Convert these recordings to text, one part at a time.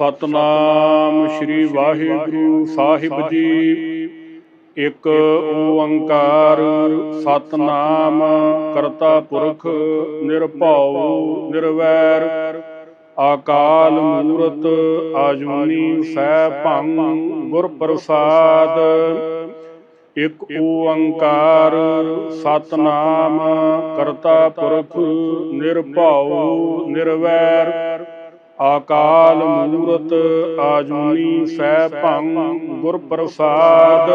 ਸਤਨਾਮ ਸ੍ਰੀ ਵਾਹਿਗੁਰੂ ਸਾਹਿਬ ਜੀ। ਇੱਕ ਓੰਕਾਰ ਸਤਨਾਮ ਕਰਤਾ ਪੁਰਖ ਨਿਰਭਉ ਨਿਰਵੈਰ। ਆਕਾਲ ਮੂਰਤ ਆਜੂਨੀ ਸੈਭੰ ਗੁਰ ਪ੍ਰਸਾਦ ਇਕ ਓੰਕਾਰ ਸਤਨਾਮ ਕਰਤਾ ਪੁਰਖ ਨਿਰਭਉ ਨਿਰਵੈਰ। ਆਕਾਲ ਮੂਰਤ ਆਜੂਨੀ ਸੈਭੰ ਗੁਰ ਪ੍ਰਸਾਦ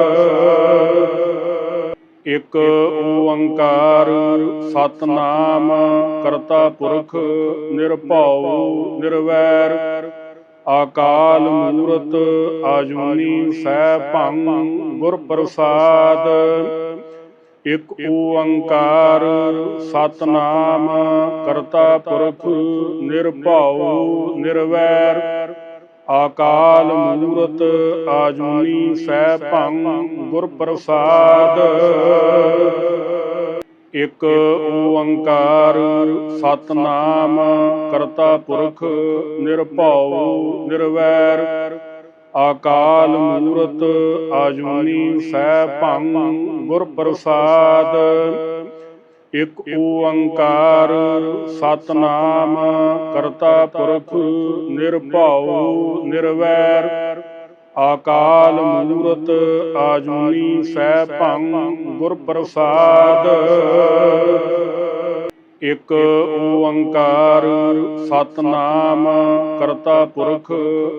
ਇਕ ਓੰਕਾਰ ਸਤਨਾਮ ਕਰਤਾ ਪੁਰਖ ਨਿਰਭਉ ਨਿਰਵੈਰ। ਆਕਾਲ ਮੂਰਤ ਆਜੂਨੀ ਸੈਭੰ ਗੁਰ ਪ੍ਰਸਾਦ ਇਕ ਓੰਕਾਰ, ਸਤਨਾਮ, ਕਰਤਾ ਪੁਰਖ, ਨਿਰਭਉ, ਨਿਰਵੈਰ, ਆਕਾਲ ਮੂਰਤ, ਆਜੂਨੀ, ਸੈਭੰ ਗੁਰ ਪ੍ਰਸਾਦ ਇਕ ਓੰਕਾਰ, ਸਤਨਾਮ, ਕਰਤਾ ਪੁਰਖ, ਨਿਰਭਉ, ਨਿਰਵੈਰ ਆਕਾਲ ਮੂਰਤ ਆਜੂਨੀ ਸੈਭੰ ਗੁਰ ਪ੍ਰਸਾਦ ਇਕ ਓੰਕਾਰ ਸਤਨਾਮ ਕਰਤਾ ਪੁਰਖ ਨਿਰਭਉ ਨਿਰਵੈਰ। ਆਕਾਲ ਮੂਰਤ ਆਜੂਨੀ ਸੈਭੰ ਗੁਰ ਪ੍ਰਸਾਦ ਇਕ ਓੰਕਾਰ ਸਤਨਾਮ ਕਰਤਾ ਪੁਰਖ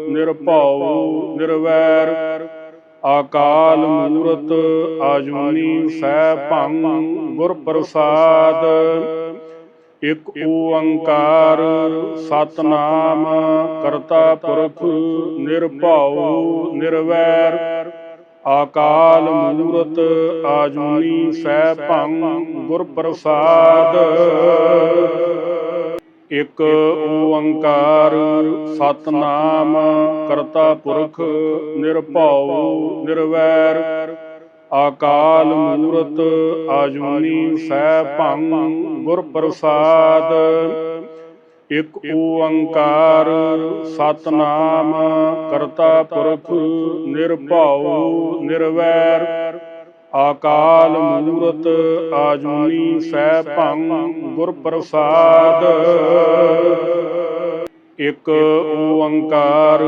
ਨਿਰਭਉ ਨਿਰਵੈਰ ਆਕਾਲ ਮੂਰਤ ਆਜੂਨੀ ਸੈਭੰ ਗੁਰ ਪ੍ਰਸਾਦ। ਇਕ ਓੰਕਾਰ ਸਤਨਾਮ ਕਰਤਾ ਪੁਰਖ ਨਿਰਭਉ ਨਿਰਵੈਰ ਆਕਾਲ ਮੂਰਤ ਆਜੂਨੀ ਸੈਭੰ ਗੁਰ ਪ੍ਰਸਾਦ ਇਕ ਓੰਕਾਰ ਸਤਨਾਮ ਕਰਤਾ ਪੁਰਖ ਨਿਰਭਉ ਨਿਰਵੈਰ। ਆਕਾਲ ਮੂਰਤ ਆਜੂਨੀ ਸੈਭੰ ਗੁਰ ਪ੍ਰਸਾਦ ਇਕ ਓੰਕਾਰ ਸਤਨਾਮ ਕਰਤਾ ਪੁਰਖ ਨਿਰਭਉ ਨਿਰਵੈਰ, ਆਕਾਲ ਮੂਰਤ ਆਜੂਨੀ ਸੈਭੰ ਗੁਰ ਪ੍ਰਸਾਦ ਇਕ ਓੰਕਾਰ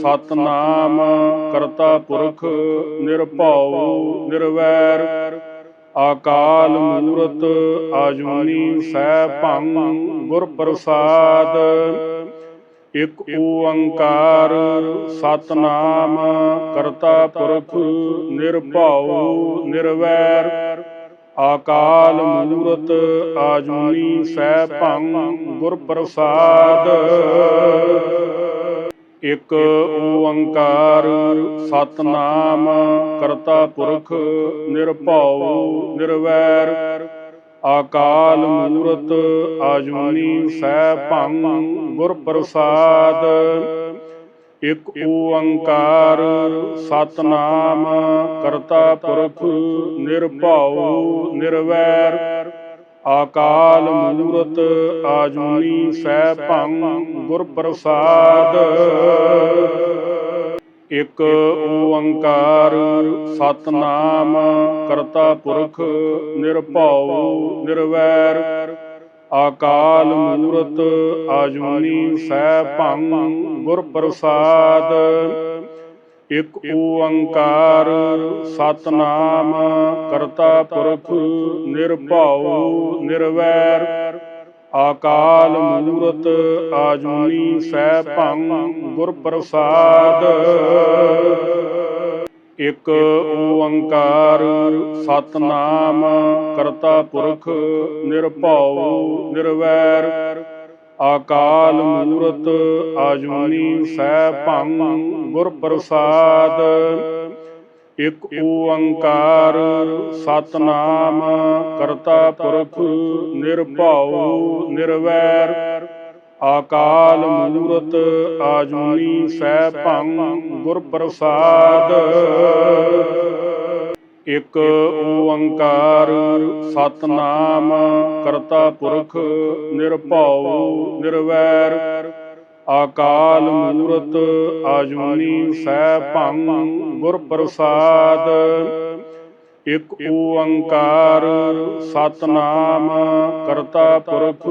ਸਤਨਾਮ ਕਰਤਾ ਪੁਰਖ ਨਿਰਭਉ ਨਿਰਵੈਰ ਆਕਾਲ ਮੂਰਤ ਆਜੂਨੀ ਸੈਭੰ ਗੁਰ ਪ੍ਰਸਾਦ ਇਕ ਓੰਕਾਰ ਸਤਨਾਮ ਕਰਤਾ ਪੁਰਖ ਨਿਰਭਉ ਨਿਰਵੈਰ। ਆਕਾਲ ਮੂਰਤ ਆਜੂਨੀ ਸੈਭੰ ਗੁਰ ਪ੍ਰਸਾਦ ਇਕ ਓੰਕਾਰ ਸਤਨਾਮ ਕਰਤਾ ਪੁਰਖ ਨਿਰਭਉ ਨਿਰਵੈਰ ਆਕਾਲ ਮੂਰਤ ਆਜੂਨੀ ਸੈਭੰ ਗੁਰ ਪ੍ਰਸਾਦ। ਇਕ ਓੰਕਾਰ ਸਤਨਾਮ ਕਰਤਾ ਪੁਰਖ ਨਿਰਭਉ ਨਿਰਵੈਰ ਆਕਾਲ ਮੂਰਤ ਆਜੂਨੀ ਸੈਭੰ ਗੁਰ ਪ੍ਰਸਾਦ ਇਕ ਓੰਕਾਰ ਸਤਨਾਮ ਕਰਤਾ ਪੁਰਖ ਨਿਰਭਉ ਨਿਰਵੈਰ। ਆਕਾਲ ਮੂਰਤ ਆਜੂਨੀ ਸੈਭੰ ਗੁਰ ਪ੍ਰਸਾਦ ਇਕ ਓੰਕਾਰ ਸਤਨਾਮ, ਕਰਤਾ ਪੁਰਖ, ਨਿਰਭਉ, ਨਿਰਵੈਰ। ਆਕਾਲ ਮੂਰਤ ਆਜੂਨੀ ਸੈਭੰ ਗੁਰ ਪ੍ਰਸਾਦ ਇਕ ਓੰਕਾਰ ਸਤਨਾਮ, ਕਰਤਾ ਪੁਰਖ, ਨਿਰਭਉ, ਨਿਰਵੈਰ। ਆਕਾਲ ਮੂਰਤ ਆਜੂਨੀ ਸੈਭੰ ਗੁਰ ਪ੍ਰਸਾਦ ਇਕ ਓੰਕਾਰ ਸਤਨਾਮ ਕਰਤਾ ਪੁਰਖ ਨਿਰਭਉ ਨਿਰਵੈਰ। ਆਕਾਲ ਮੂਰਤ ਆਜੂਨੀ ਸੈਭੰ ਗੁਰ ਪ੍ਰਸਾਦ ਇਕ ਓੰਕਾਰ, ਸਤਨਾਮ, ਕਰਤਾ ਪੁਰਖ, ਨਿਰਭਉ, ਨਿਰਵੈਰ ਆਕਾਲ ਮੂਰਤ, ਆਜੂਨੀ, ਸੈਭੰ ਗੁਰ ਪ੍ਰਸਾਦ ਇਕ ਓੰਕਾਰ, ਸਤਨਾਮ, ਕਰਤਾ ਪੁਰਖ,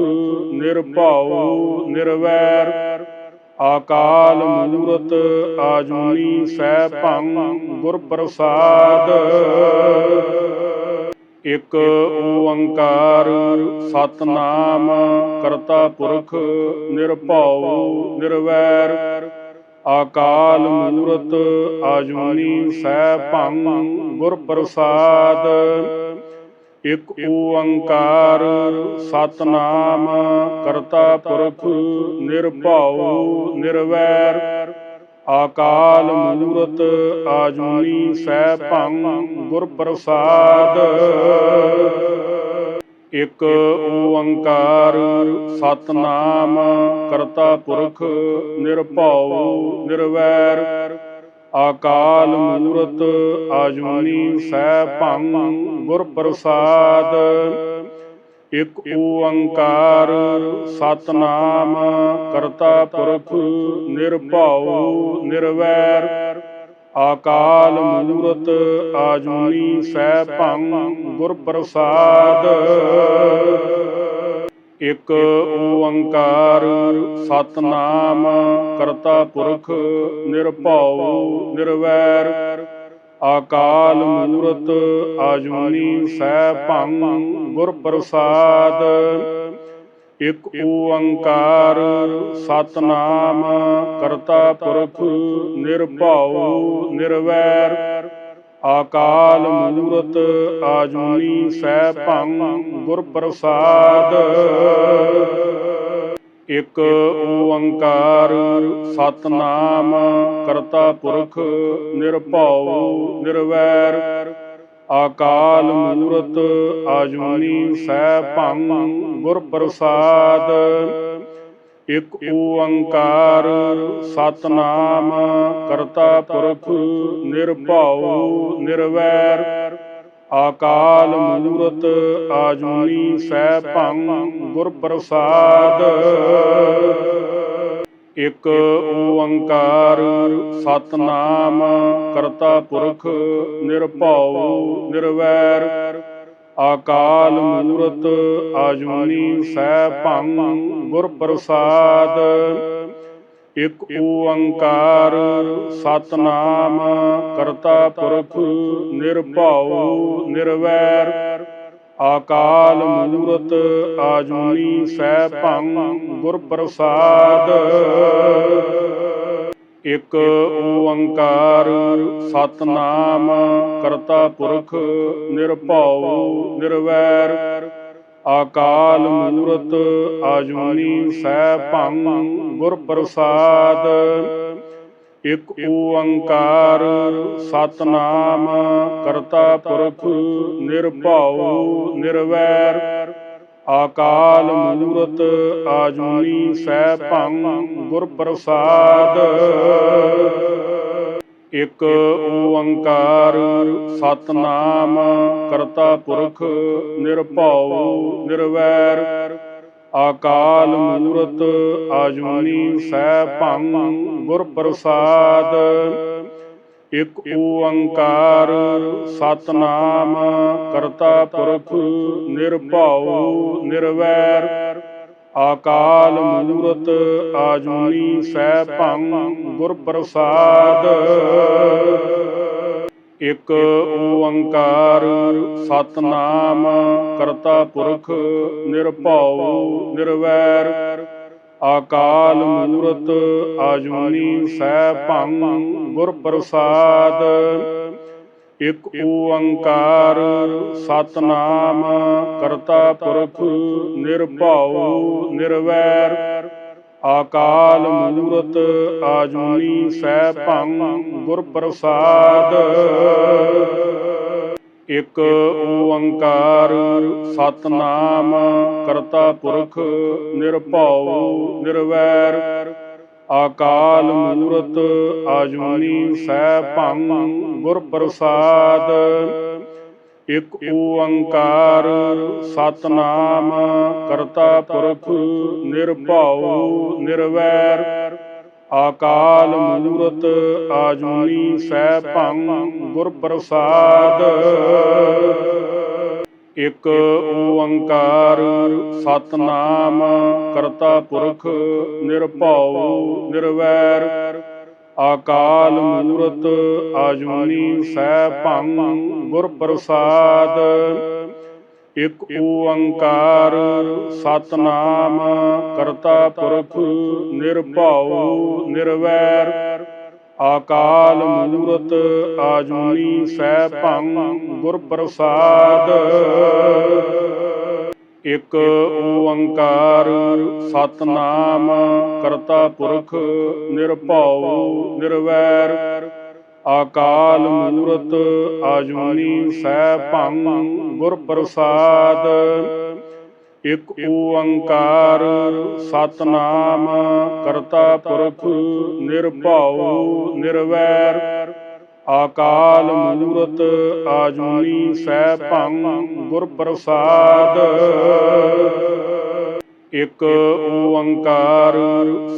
ਨਿਰਭਉ, ਨਿਰਵੈਰ ਆਕਾਲ ਮੂਰਤ ਆਜੂਨੀ ਸੈਭੰ ਗੁਰ ਪ੍ਰਸਾਦ ਇਕ ਓੰਕਾਰ ਸਤਨਾਮ ਕਰਤਾ ਪੁਰਖ ਨਿਰਭਉ ਨਿਰਵੈਰ। ਆਕਾਲ ਮੂਰਤ ਆਜੂਨੀ ਸੈਭੰ ਗੁਰ ਪ੍ਰਸਾਦ ਇਕ ਓੰਕਾਰ ਸਤਨਾਮ, ਕਰਤਾ ਪੁਰਖ, ਨਿਰਭਉ, ਨਿਰਵੈਰ, ਆਕਾਲ ਮੂਰਤ, ਆਜੂਨੀ, ਸੈਭੰ ਗੁਰ ਪ੍ਰਸਾਦ ਇਕ ਓੰਕਾਰ ਸਤਨਾਮ, ਕਰਤਾ ਪੁਰਖ, ਨਿਰਭਉ, ਨਿਰਵੈਰ ਆਕਾਲ ਮੂਰਤ ਆਜੂਨੀ ਸੈਭੰ ਗੁਰ ਪ੍ਰਸਾਦ। ਇਕ ਓੰਕਾਰ ਸਤਨਾਮ ਕਰਤਾ ਪੁਰਖ ਨਿਰਭਉ ਨਿਰਵੈਰ। ਆਕਾਲ ਮੂਰਤ ਆਜੂਨੀ ਸੈਭੰ ਗੁਰ ਪ੍ਰਸਾਦ। ਇਕ ਓੰਕਾਰ ਸਤਨਾਮ ਕਰਤਾ ਪੁਰਖ ਨਿਰਭਉ ਨਿਰਵੈਰ ਆਕਾਲ ਮੂਰਤ ਆਜੂਨੀ ਸੈਭੰ ਗੁਰ ਪ੍ਰਸਾਦ। ਇਕ ਓੰਕਾਰ ਸਤਨਾਮ ਕਰਤਾ ਪੁਰਖ ਨਿਰਭਉ ਨਿਰਵੈਰ ਆਕਾਲ ਮੂਰਤ ਆਜੂਨੀ ਸੈਭੰ ਗੁਰ ਪ੍ਰਸਾਦ ਇਕ ਓੰਕਾਰ ਸਤਨਾਮ ਕਰਤਾ ਪੁਰਖ ਨਿਰਭਉ ਨਿਰਵੈਰ। ਆਕਾਲ ਮੂਰਤ ਆਜੂਨੀ ਸੈਭੰ ਗੁਰ ਪ੍ਰਸਾਦ ਇਕ ਓੰਕਾਰ ਸਤਨਾਮ, ਕਰਤਾ ਪੁਰਖ, ਨਿਰਭਉ, ਨਿਰਵੈਰ, ਆਕਾਲ ਮੂਰਤ, ਆਜੂਨੀ ਸੈਭੰ ਗੁਰ ਪ੍ਰਸਾਦ ਇਕ ਓੰਕਾਰ ਸਤਨਾਮ, ਕਰਤਾ ਪੁਰਖ, ਨਿਰਭਉ, ਨਿਰਵੈਰ ਅਕਾਲ ਮੂਰਤ ਆਜੂਨੀ ਸੈਭੰ ਗੁਰ ਪ੍ਰਸਾਦ। ਇਕ ਓੰਕਾਰ ਸਤਨਾਮ ਕਰਤਾ ਪੁਰਖ ਨਿਰਭਉ ਨਿਰਵੈਰ। ਆਕਾਲ ਮੂਰਤ ਆਜੂਨੀ ਸੈਭੰ ਗੁਰ ਪ੍ਰਸਾਦ। ਇਕ ਓੰਕਾਰ ਸਤਨਾਮ ਕਰਤਾ ਪੁਰਖ ਨਿਰਭਉ ਨਿਰਵੈਰ ਆਕਾਲ ਮੂਰਤ ਆਜੂਨੀ ਸੈਭੰ ਗੁਰ ਪ੍ਰਸਾਦ। ਇਕ ਓੰਕਾਰ ਸਤਨਾਮ ਕਰਤਾ ਪੁਰਖ ਨਿਰਭਉ ਨਿਰਵੈਰ ਆਕਾਲ ਮੂਰਤ ਆਜੂਨੀ ਸੈਭੰ ਗੁਰ ਪ੍ਰਸਾਦ ਇਕ ਓੰਕਾਰ ਸਤਨਾਮ ਕਰਤਾ ਪੁਰਖ ਨਿਰਭਉ ਨਿਰਵੈਰ। ਆਕਾਲ ਮੂਰਤ ਆਜੂਨੀ ਸੈਭੰ ਗੁਰ ਪ੍ਰਸਾਦ ਇਕ ਓੰਕਾਰ ਸਤਨਾਮ ਕਰਤਾ ਪੁਰਖ ਨਿਰਭਉ ਨਿਰਵੈਰ, ਆਕਾਲ ਮੂਰਤ ਆਜੂਨੀ ਸੈਭੰ ਗੁਰ ਪ੍ਰਸਾਦ ਇਕ ਓੰਕਾਰ ਸਤਨਾਮ ਕਰਤਾ ਪੁਰਖ ਨਿਰਭਉ ਨਿਰਵੈਰ ਆਕਾਲ ਮੂਰਤ ਆਜੂਨੀ ਸੈਭੰ ਗੁਰ ਪ੍ਰਸਾਦ ਇਕ ਓੰਕਾਰ ਸਤਨਾਮ ਕਰਤਾ ਪੁਰਖ ਨਿਰਭਉ ਨਿਰਵੈਰ। ਆਕਾਲ ਮੂਰਤ ਆਜੂਨੀ ਸੈਭੰ ਗੁਰ ਪ੍ਰਸਾਦ ਇਕ ਓੰਕਾਰ ਸਤਨਾਮ ਕਰਤਾ ਪੁਰਖ ਨਿਰਭਉ ਨਿਰਵੈਰ ਆਕਾਲ ਮੂਰਤ ਆਜੂਨੀ ਸੈਭੰ ਗੁਰ ਪ੍ਰਸਾਦ। ਇਕ ਓੰਕਾਰ ਸਤਨਾਮ ਕਰਤਾ ਪੁਰਖ ਨਿਰਭਉ ਨਿਰਵੈਰ ਆਕਾਲ ਮੂਰਤ ਆਜੂਨੀ ਸੈਭੰ ਗੁਰ ਪ੍ਰਸਾਦ ਇਕ ਓੰਕਾਰ ਸਤਨਾਮ ਕਰਤਾ ਪੁਰਖ ਨਿਰਭਉ ਨਿਰਵੈਰ। ਆਕਾਲ ਮੂਰਤ ਆਜੂਨੀ ਸੈਭੰ ਗੁਰ ਪ੍ਰਸਾਦ ਇਕ ਓੰਕਾਰ ਸਤਨਾਮ ਕਰਤਾ ਪੁਰਖ ਨਿਰਭਉ ਨਿਰਵੈਰ, ਆਕਾਲ ਮੂਰਤ ਆਜੂਨੀ ਸੈਭੰ ਗੁਰ ਪ੍ਰਸਾਦ ਇਕ ਓੰਕਾਰ ਸਤਨਾਮ ਕਰਤਾ ਪੁਰਖ ਨਿਰਭਉ ਨਿਰਵੈਰ ਆਕਾਲ ਮੂਰਤ ਆਜੂਨੀ ਸੈਭੰ ਗੁਰ ਪ੍ਰਸਾਦ। ਇਕ ਓੰਕਾਰ ਸਤਨਾਮ ਕਰਤਾ ਪੁਰਖ ਨਿਰਭਉ ਨਿਰਵੈਰ। ਆਕਾਲ ਮੂਰਤ ਆਜੂਨੀ ਸੈਭੰ ਗੁਰ ਪ੍ਰਸਾਦ। ਇਕ ਓੰਕਾਰ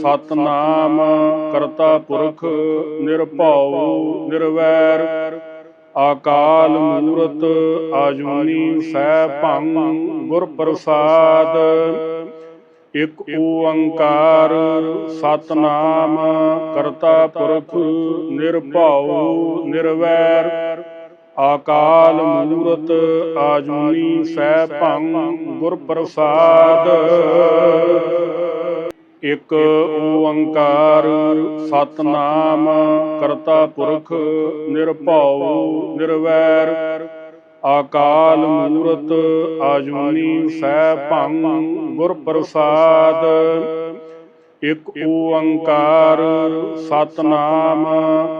ਸਤਨਾਮ ਕਰਤਾ ਪੁਰਖ ਨਿਰਭਉ ਨਿਰਵੈਰ ਆਕਾਲ ਮੂਰਤ ਆਜੂਨੀ ਸੈਭੰ ਗੁਰ ਪ੍ਰਸਾਦ। ਇਕ ਓੰਕਾਰ ਸਤਨਾਮ ਕਰਤਾ ਪੁਰਖ ਨਿਰਭਉ ਨਿਰਵੈਰ ਆਕਾਲ ਮੂਰਤ ਆਜੂਨੀ ਸੈਭੰ ਗੁਰ ਪ੍ਰਸਾਦ ਇਕ ਓੰਕਾਰ ਸਤਨਾਮ ਕਰਤਾ ਪੁਰਖ ਨਿਰਭਉ ਨਿਰਵੈਰ। ਆਕਾਲ ਮੂਰਤ ਆਜੂਨੀ ਸੈਭੰ ਗੁਰ ਪ੍ਰਸਾਦ ਇਕ ਓੰਕਾਰ ਸਤਨਾਮ,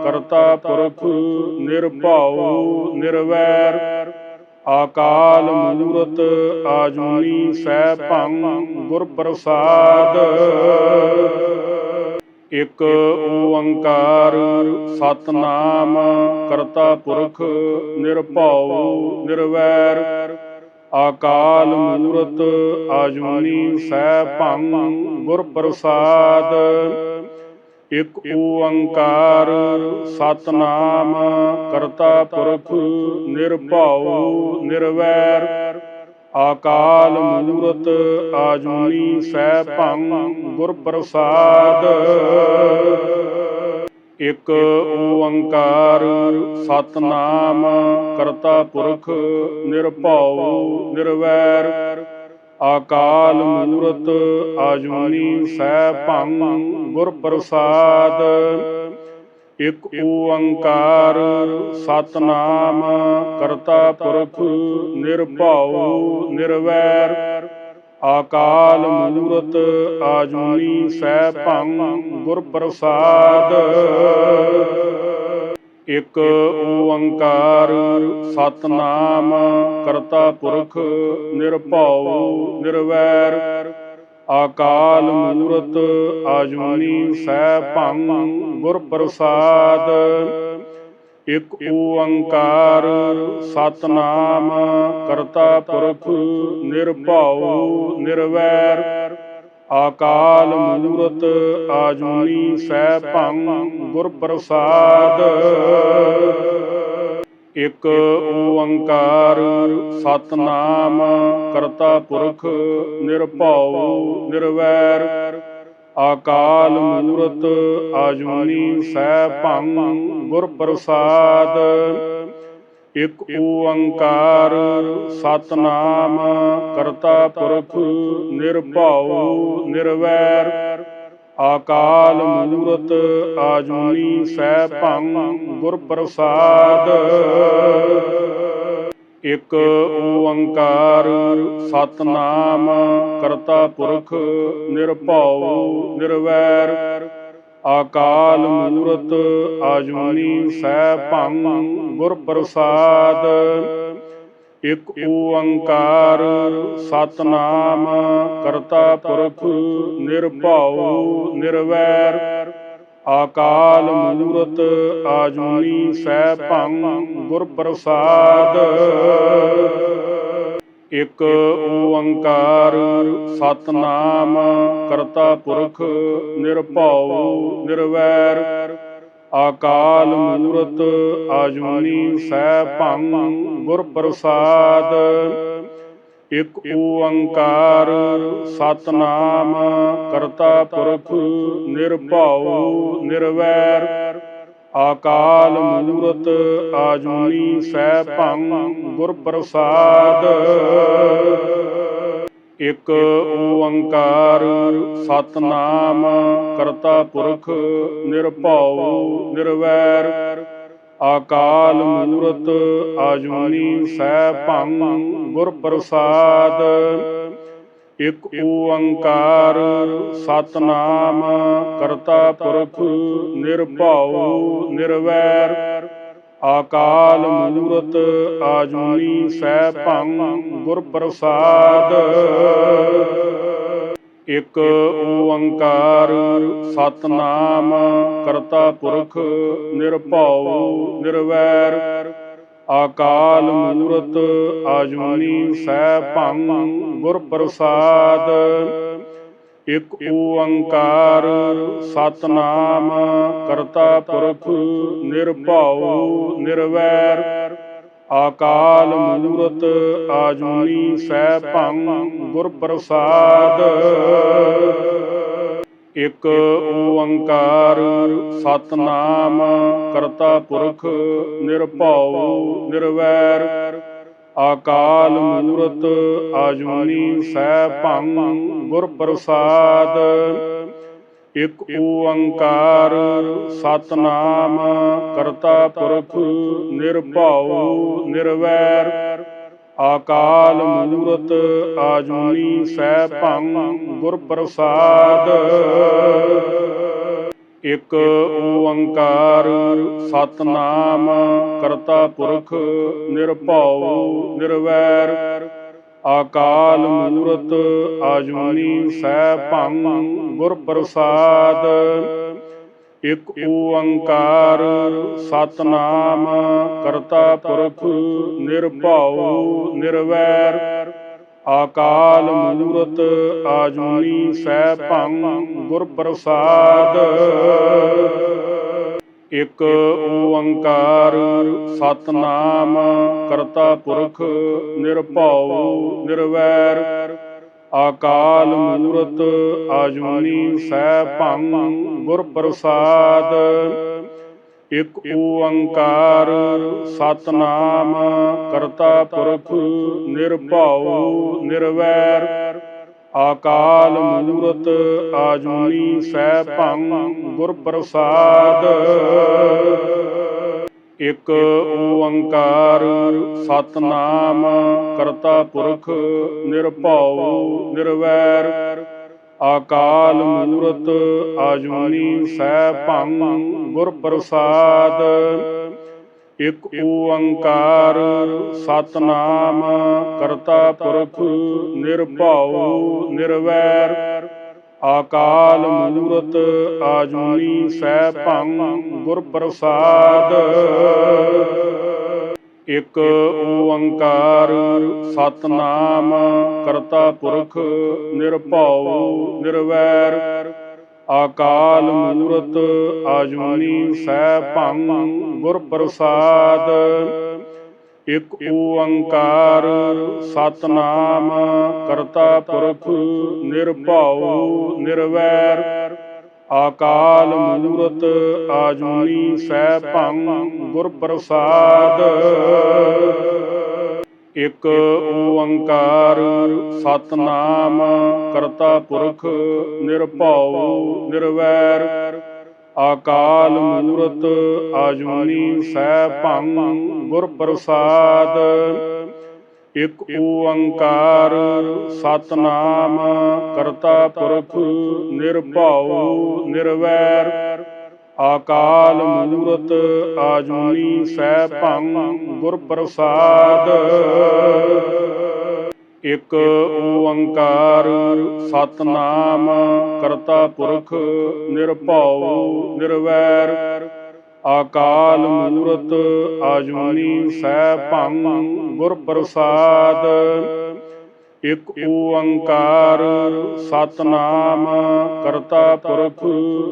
ਕਰਤਾ ਪੁਰਖ, ਨਿਰਭਉ, ਨਿਰਵੈਰ। ਆਕਾਲ ਮੂਰਤ ਆਜੂਨੀ ਸੈਭੰ ਗੁਰ ਪ੍ਰਸਾਦ ਇਕ ਓੰਕਾਰ ਸਤਨਾਮ, ਕਰਤਾ ਪੁਰਖ, ਨਿਰਭਉ, ਨਿਰਵੈਰ। ਆਕਾਲ ਮੂਰਤ ਆਜੂਨੀ ਸੈਭੰ ਗੁਰ ਪ੍ਰਸਾਦ ਇਕ ਓੰਕਾਰ ਸਤਨਾਮ ਕਰਤਾ ਪੁਰਖ ਨਿਰਭਉ ਨਿਰਵੈਰ। ਆਕਾਲ ਮੂਰਤ ਆਜੂਨੀ ਸੈਭੰ ਗੁਰ ਪ੍ਰਸਾਦ ਇਕ ਓੰਕਾਰ, ਸਤਨਾਮ, ਕਰਤਾ ਪੁਰਖ, ਨਿਰਭਉ, ਨਿਰਵੈਰ ਆਕਾਲ ਮੂਰਤ, ਆਜੂਨੀ, ਸੈਭੰ ਗੁਰ ਪ੍ਰਸਾਦ ਇਕ ਓੰਕਾਰ, ਸਤਨਾਮ, ਕਰਤਾ ਪੁਰਖ, ਨਿਰਭਉ, ਨਿਰਵੈਰ ਆਕਾਲ ਮੂਰਤ ਆਜੂਨੀ ਸੈਭੰ ਗੁਰ ਪ੍ਰਸਾਦ ਇਕ ਓੰਕਾਰ ਸਤਨਾਮ ਕਰਤਾ ਪੁਰਖ ਨਿਰਭਉ ਨਿਰਵੈਰ। ਆਕਾਲ ਮੂਰਤ ਆਜੂਨੀ ਸੈਭੰ ਗੁਰ ਪ੍ਰਸਾਦ ਇਕ ਓੰਕਾਰ ਸਤਨਾਮ, ਕਰਤਾ ਪੁਰਖ, ਨਿਰਭਉ, ਨਿਰਵੈਰ, ਆਕਾਲ ਮੂਰਤ, ਆਜੂਨੀ, ਸੈਭੰ ਗੁਰ ਪ੍ਰਸਾਦ ਇਕ ਓੰਕਾਰ ਸਤਨਾਮ, ਕਰਤਾ ਪੁਰਖ, ਨਿਰਭਉ, ਨਿਰਵੈਰ ਆਕਾਲ ਮੂਰਤ ਆਜੂਨੀ ਸੈਭੰ ਗੁਰ ਪ੍ਰਸਾਦ ਇਕ ਓੰਕਾਰ ਸਤਨਾਮ ਕਰਤਾ ਪੁਰਖ ਨਿਰਭਉ ਨਿਰਵੈਰ। ਆਕਾਲ ਮੂਰਤ ਆਜੂਨੀ ਸੈਭੰ ਗੁਰ ਪ੍ਰਸਾਦ ਇਕ ਓੰਕਾਰ ਸਤਨਾਮ ਕਰਤਾ ਪੁਰਖ ਨਿਰਭਉ ਨਿਰਵੈਰ ਆਕਾਲ ਮੂਰਤ ਆਜੂਨੀ ਸੈਭੰ ਗੁਰ ਪ੍ਰਸਾਦ। ਇਕ ਓੰਕਾਰ ਸਤਨਾਮ ਕਰਤਾ ਪੁਰਖ ਨਿਰਭਉ ਨਿਰਵੈਰ ਆਕਾਲ ਮੂਰਤ ਆਜੂਨੀ ਸੈਭੰ ਗੁਰ ਪ੍ਰਸਾਦ ਇਕ ਓੰਕਾਰ ਸਤਨਾਮ ਕਰਤਾ ਪੁਰਖ ਨਿਰਭਉ ਨਿਰਵੈਰ। ਆਕਾਲ ਮੂਰਤ ਆਜੂਨੀ ਸੈਭੰ ਗੁਰ ਪ੍ਰਸਾਦ ਇਕ ਓੰਕਾਰ ਸਤਨਾਮ, ਕਰਤਾ ਪੁਰਖ, ਨਿਰਭਉ, ਨਿਰਵੈਰ। ਆਕਾਲ ਮੂਰਤ ਆਜੂਨੀ ਸੈਭੰ ਗੁਰ ਪ੍ਰਸਾਦ ਇਕ ਓੰਕਾਰ ਸਤਨਾਮ, ਕਰਤਾ ਪੁਰਖ, ਨਿਰਭਉ, ਨਿਰਵੈਰ। ਆਕਾਲ ਮੂਰਤ ਆਜੂਨੀ ਸੈਭੰ ਗੁਰ ਪ੍ਰਸਾਦ ਇਕ ਓੰਕਾਰ ਸਤਨਾਮ ਕਰਤਾ ਪੁਰਖ ਨਿਰਭਉ ਨਿਰਵੈਰ। ਆਕਾਲ ਮੂਰਤ ਆਜੂਨੀ ਸੈਭੰ ਗੁਰ ਪ੍ਰਸਾਦ ਇਕ ਓੰਕਾਰ ਸਤਨਾਮ ਕਰਤਾ ਪੁਰਖ ਨਿਰਭਉ ਨਿਰਵੈਰ ਆਕਾਲ ਮੂਰਤ ਆਜੂਨੀ ਸੈਭੰ ਗੁਰ ਪ੍ਰਸਾਦ। ਇਕ ਓੰਕਾਰ ਸਤਨਾਮ ਕਰਤਾ ਪੁਰਖ ਨਿਰਭਉ ਨਿਰਵੈਰ ਆਕਾਲ ਮੂਰਤ ਆਜੂਨੀ ਸੈਭੰ ਗੁਰ ਪ੍ਰਸਾਦ ਇਕ ਓੰਕਾਰ ਸਤਨਾਮ ਕਰਤਾ ਪੁਰਖ ਨਿਰਭਉ ਨਿਰਵੈਰ। ਆਕਾਲ ਮੂਰਤ ਆਜੂਨੀ ਸੈਭੰ ਗੁਰ ਪ੍ਰਸਾਦ ਇਕ ਓੰਕਾਰ ਸਤਨਾਮ ਕਰਤਾ ਪੁਰਖ ਨਿਰਭਉ ਨਿਰਵੈਰ, ਆਕਾਲ ਮੂਰਤ ਆਜੂਨੀ ਸੈਭੰ ਗੁਰ ਪ੍ਰਸਾਦ ਇਕ ਓੰਕਾਰ ਸਤਨਾਮ ਕਰਤਾ ਪੁਰਖ ਨਿਰਭਉ ਨਿਰਵੈਰ ਆਕਾਲ ਮੂਰਤ ਆਜੂਨੀ ਸੈਭੰ ਗੁਰ ਪ੍ਰਸਾਦ ਇਕ ਓੰਕਾਰ ਸਤਨਾਮ ਕਰਤਾ ਪੁਰਖ ਨਿਰਭਉ ਨਿਰਵੈਰ। ਆਕਾਲ ਮੂਰਤ ਆਜੂਨੀ ਸੈਭੰ ਗੁਰ ਪ੍ਰਸਾਦ ਇਕ ਓੰਕਾਰ ਸਤਨਾਮ ਕਰਤਾ ਪੁਰਖ ਨਿਰਭਉ ਨਿਰਵੈਰ ਆਕਾਲ ਮੂਰਤ ਆਜੂਨੀ ਸੈਭੰ ਗੁਰ ਪ੍ਰਸਾਦ। ਇਕ ਓੰਕਾਰ ਸਤਨਾਮ ਕਰਤਾ ਪੁਰਖ ਨਿਰਭਉ ਨਿਰਵੈਰ ਆਕਾਲ ਮੂਰਤ ਆਜੂਨੀ ਸੈਭੰ ਗੁਰ ਪ੍ਰਸਾਦ ਇਕ ਓੰਕਾਰ ਸਤਨਾਮ ਕਰਤਾ ਪੁਰਖ ਨਿਰਭਉ ਨਿਰਵੈਰ। ਆਕਾਲ ਮੂਰਤ ਆਜੂਨੀ ਸੈਭੰ ਗੁਰ ਪ੍ਰਸਾਦ ਇਕ ਓੰਕਾਰ ਸਤਨਾਮ, ਕਰਤਾ ਪੁਰਖ, ਨਿਰਭਉ, ਨਿਰਵੈਰ, ਆਕਾਲ ਮੂਰਤ, ਆਜੂਨੀ ਸੈਭੰ ਗੁਰ ਪ੍ਰਸਾਦ ਇਕ ਓੰਕਾਰ ਸਤਨਾਮ, ਕਰਤਾ ਪੁਰਖ, ਨਿਰਭਉ, ਨਿਰਵੈਰ ਆਕਾਲ ਮੂਰਤ ਆਜੂਨੀ ਸੈਭੰ ਗੁਰ ਪ੍ਰਸਾਦ ਇਕ ਓੰਕਾਰ ਸਤਨਾਮ ਕਰਤਾ ਪੁਰਖ ਨਿਰਭਉ ਨਿਰਵੈਰ। ਆਕਾਲ ਮੂਰਤ ਆਜੂਨੀ ਸੈਭੰ ਗੁਰ ਪ੍ਰਸਾਦ ਇਕ ਓੰਕਾਰ ਸਤਨਾਮ ਕਰਤਾ ਪੁਰਖ ਨਿਰਭਉ ਨਿਰਵੈਰ ਆਕਾਲ ਮੂਰਤ ਆਜੂਨੀ ਸੈਭੰ ਗੁਰ ਪ੍ਰਸਾਦ। ਇਕ ਓੰਕਾਰ ਸਤਨਾਮ ਕਰਤਾ ਪੁਰਖ ਨਿਰਭਉ ਨਿਰਵੈਰ ਆਕਾਲ ਮੂਰਤ ਆਜੂਨੀ ਸੈਭੰ ਗੁਰ ਪ੍ਰਸਾਦ ਇਕ ਓੰਕਾਰ ਸਤਨਾਮ ਕਰਤਾ ਪੁਰਖ ਨਿਰਭਉ ਨਿਰਵੈਰ। ਆਕਾਲ ਮੂਰਤ ਆਜੂਨੀ ਸੈਭੰ ਗੁਰ ਪ੍ਰਸਾਦ ਇਕ ਓੰਕਾਰ ਸਤਨਾਮ, ਕਰਤਾ ਪੁਰਖ,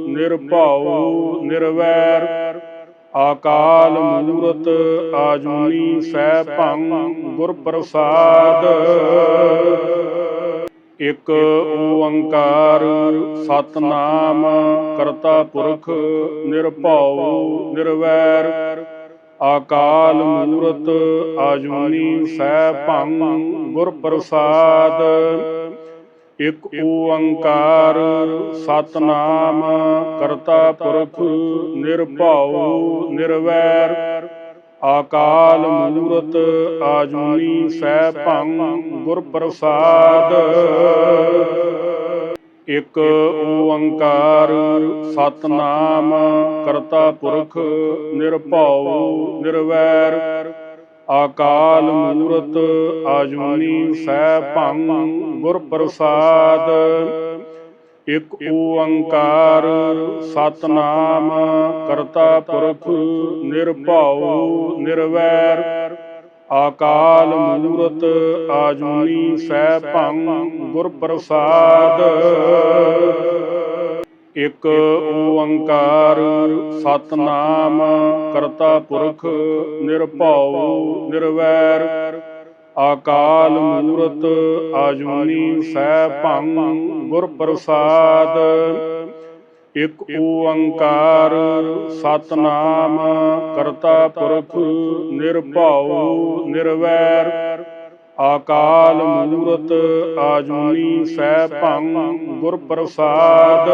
ਨਿਰਭਉ, ਨਿਰਵੈਰ। ਆਕਾਲ ਮੂਰਤ ਆਜੂਨੀ ਸੈਭੰ ਗੁਰ ਪ੍ਰਸਾਦ ਇਕ ਓੰਕਾਰ ਸਤਨਾਮ, ਕਰਤਾ ਪੁਰਖ, ਨਿਰਭਉ, ਨਿਰਵੈਰ। ਆਕਾਲ ਮੂਰਤ ਆਜੂਨੀ ਸੈਭੰ ਗੁਰ ਪ੍ਰਸਾਦ ਇਕ ਓੰਕਾਰ ਸਤਨਾਮ ਕਰਤਾ ਪੁਰਖ ਨਿਰਭਉ ਨਿਰਵੈਰ। ਆਕਾਲ ਮੂਰਤ ਆਜੂਨੀ ਸੈਭੰ ਗੁਰ ਪ੍ਰਸਾਦ ਇਕ ਓੰਕਾਰ, ਸਤਨਾਮ, ਕਰਤਾ ਪੁਰਖ, ਨਿਰਭਉ, ਨਿਰਵੈਰ ਆਕਾਲ ਮੂਰਤ, ਆਜੂਨੀ, ਸੈਭੰ ਗੁਰ ਪ੍ਰਸਾਦ ਇਕ ਓੰਕਾਰ, ਸਤਨਾਮ, ਕਰਤਾ ਪੁਰਖ, ਨਿਰਭਉ, ਨਿਰਵੈਰ ਆਕਾਲ ਮੂਰਤ ਆਜੂਨੀ ਸੈਭੰ ਗੁਰ ਪ੍ਰਸਾਦ ਇਕ ਓੰਕਾਰ ਸਤਨਾਮ ਕਰਤਾ ਪੁਰਖ ਨਿਰਭਉ ਨਿਰਵੈਰ। ਆਕਾਲ ਮੂਰਤ ਆਜੂਨੀ ਸੈਭੰ ਗੁਰ ਪ੍ਰਸਾਦ ਇਕ ਓੰਕਾਰ ਸਤਨਾਮ, ਕਰਤਾ ਪੁਰਖ, ਨਿਰਭਉ, ਨਿਰਵੈਰ, ਆਕਾਲ ਮੂਰਤ, ਆਜੂਨੀ, ਸੈਭੰ ਗੁਰ ਪ੍ਰਸਾਦ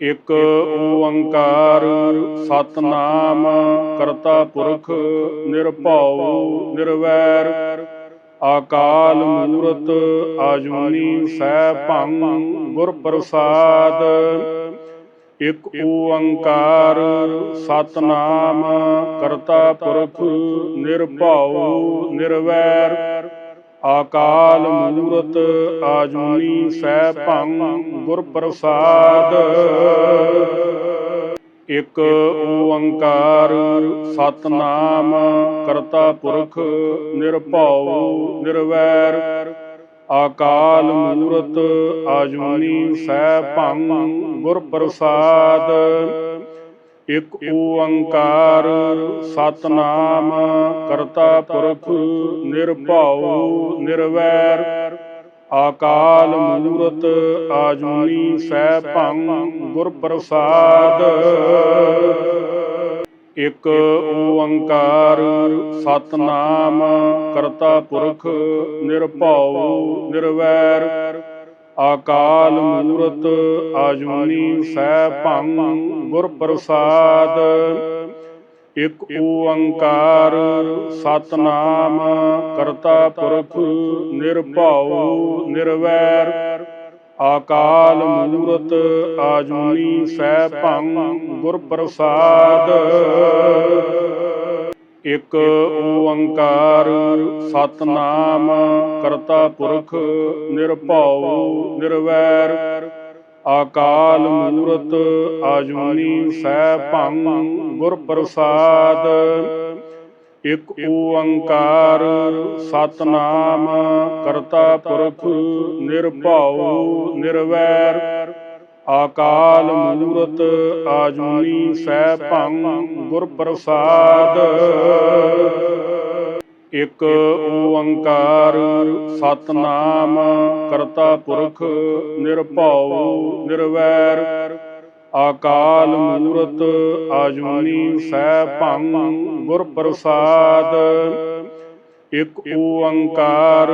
ਇਕ ਓੰਕਾਰ ਸਤਨਾਮ, ਕਰਤਾ ਪੁਰਖ, ਨਿਰਭਉ, ਨਿਰਵੈਰ ਆਕਾਲ ਮੂਰਤ ਆਜੂਨੀ ਸੈਭੰ ਗੁਰ ਪ੍ਰਸਾਦ। ਇਕ ਓੰਕਾਰ ਸਤਨਾਮ ਕਰਤਾ ਪੁਰਖ ਨਿਰਭਉ ਨਿਰਵੈਰ। ਆਕਾਲ ਮੂਰਤ ਆਜੂਨੀ ਸੈਭੰ ਗੁਰ ਪ੍ਰਸਾਦ। ਇਕ ਓੰਕਾਰ, ਸਤਨਾਮ ਕਰਤਾ ਪੁਰਖ, ਨਿਰਭਉ, ਨਿਰਵੈਰ। ਆਕਾਲ ਮੂਰਤ ਆਜੂਨੀ ਸੈਭੰ ਗੁਰ ਪ੍ਰਸਾਦ ਇਕ ਓੰਕਾਰ, ਸਤਨਾਮ ਕਰਤਾ ਪੁਰਖ, ਨਿਰਭਉ, ਨਿਰਵੈਰ। ਆਕਾਲ ਮੂਰਤ ਆਜੂਨੀ ਸੈਭੰ ਗੁਰ ਪ੍ਰਸਾਦ ਇਕ ਓੰਕਾਰ ਸਤਨਾਮ ਕਰਤਾ ਪੁਰਖ ਨਿਰਭਉ ਨਿਰਵੈਰ। ਆਕਾਲ ਮੂਰਤ ਆਜੂਨੀ ਸੈਭੰ ਗੁਰ ਪ੍ਰਸਾਦ ਇਕ ਓੰਕਾਰ ਸਤਨਾਮ, ਕਰਤਾ ਪੁਰਖ, ਨਿਰਭਉ, ਨਿਰਵੈਰ। ਆਕਾਲ ਮੂਰਤ ਆਜੂਨੀ ਸੈਭੰ ਗੁਰ ਪ੍ਰਸਾਦ ਇਕ ਓੰਕਾਰ ਸਤਨਾਮ, ਕਰਤਾ ਪੁਰਖ, ਨਿਰਭਉ, ਨਿਰਵੈਰ। ਆਕਾਲ ਮੂਰਤ ਆਜੂਨੀ ਸੈਭੰ ਗੁਰ ਪ੍ਰਸਾਦ ਇਕ ਓੰਕਾਰ ਸਤਨਾਮ ਕਰਤਾ ਪੁਰਖ ਨਿਰਭਉ ਨਿਰਵੈਰ। ਆਕਾਲ ਮੂਰਤ ਆਜੂਨੀ ਸੈਭੰ ਗੁਰ ਪ੍ਰਸਾਦ ਇਕ ਓੰਕਾਰ ਸਤਨਾਮ ਕਰਤਾ ਪੁਰਖ ਨਿਰਭਉ ਨਿਰਵੈਰ ਆਕਾਲ ਮੂਰਤ ਆਜੂਨੀ ਸੈਭੰ ਗੁਰ ਪ੍ਰਸਾਦ। ਇਕ ਓੰਕਾਰ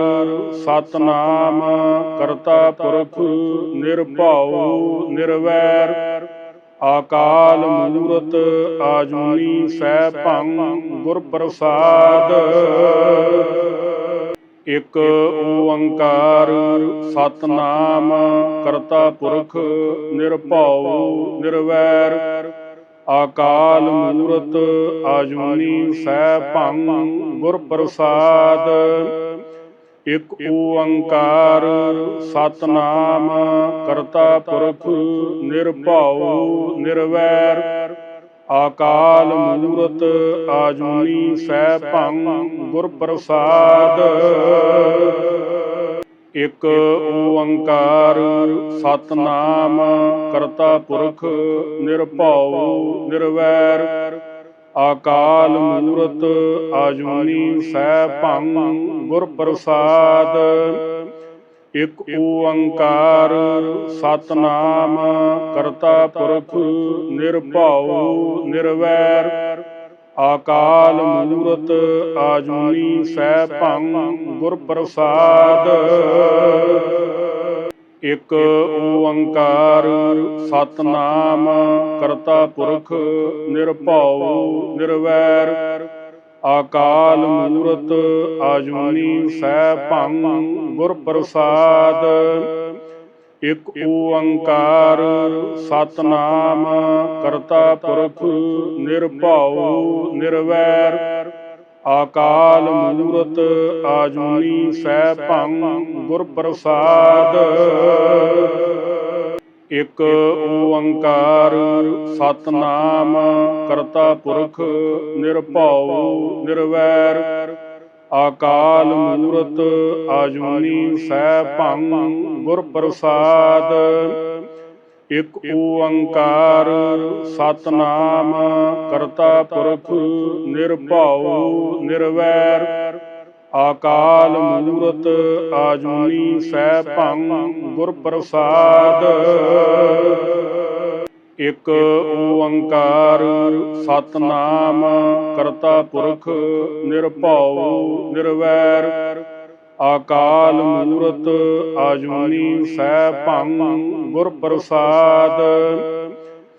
ਸਤਨਾਮ ਕਰਤਾ ਪੁਰਖ ਨਿਰਭਉ ਨਿਰਵੈਰ ਆਕਾਲ ਮੂਰਤ ਆਜੂਨੀ ਸੈਭੰ ਗੁਰ ਪ੍ਰਸਾਦ ਇਕ ਓੰਕਾਰ ਸਤਨਾਮ ਕਰਤਾ ਪੁਰਖ ਨਿਰਭਉ ਨਿਰਵੈਰ। ਆਕਾਲ ਮੂਰਤ ਆਜੂਨੀ ਸੈਭੰ ਗੁਰ ਪ੍ਰਸਾਦ ਇਕ ਓੰਕਾਰ ਸਤਨਾਮ ਕਰਤਾ ਪੁਰਖ ਨਿਰਭਉ ਨਿਰਵੈਰ, ਆਕਾਲ ਮੂਰਤ ਆਜੂਨੀ ਸੈਭੰ ਗੁਰ ਪ੍ਰਸਾਦ ਇਕ ਓੰਕਾਰ ਸਤਨਾਮ ਕਰਤਾ ਪੁਰਖ ਨਿਰਭਉ ਨਿਰਵੈਰ ਆਕਾਲ ਮੂਰਤ ਆਜੂਨੀ ਸੈਭੰ ਗੁਰ ਪ੍ਰਸਾਦ ਇਕ ਓੰਕਾਰ ਸਤਨਾਮ ਕਰਤਾ ਪੁਰਖ ਨਿਰਭਉ ਨਿਰਵੈਰ। ਆਕਾਲ ਮੂਰਤ ਆਜੂਨੀ ਸੈਭੰ ਗੁਰ ਪ੍ਰਸਾਦ ਇਕ ਓੰਕਾਰ, ਸਤਨਾਮ, ਕਰਤਾ ਪੁਰਖ, ਨਿਰਭਉ, ਨਿਰਵੈਰ, ਆਕਾਲ ਮੂਰਤ, ਆਜੂਨੀ ਸੈਭੰ ਗੁਰ ਪ੍ਰਸਾਦ ਇਕ ਓੰਕਾਰ, ਸਤਨਾਮ, ਕਰਤਾ ਪੁਰਖ, ਨਿਰਭਉ, ਨਿਰਵੈਰ ਆਕਾਲ ਮੂਰਤ ਆਜੂਨੀ ਸੈਭੰ ਗੁਰ ਪ੍ਰਸਾਦ ਇਕ ਓੰਕਾਰ ਸਤਨਾਮ ਕਰਤਾ ਪੁਰਖ ਨਿਰਭਉ ਨਿਰਵੈਰ। ਆਕਾਲ ਮੂਰਤ ਆਜੂਨੀ ਸੈਭੰ ਗੁਰ ਪ੍ਰਸਾਦ ਇਕ ਓੰਕਾਰ ਸਤਨਾਮ, ਕਰਤਾ ਪੁਰਖ, ਨਿਰਭਉ, ਨਿਰਵੈਰ, ਆਕਾਲ ਮੂਰਤ, ਆਜੂਨੀ, ਸੈਭੰ ਗੁਰ ਪ੍ਰਸਾਦ ਇਕ ਓੰਕਾਰ ਸਤਨਾਮ, ਕਰਤਾ ਪੁਰਖ, ਨਿਰਭਉ, ਨਿਰਵੈਰ। ਅਕਾਲ ਮੂਰਤ ਆਜੂਨੀ ਸੈਭੰ ਗੁਰ ਪ੍ਰਸਾਦ।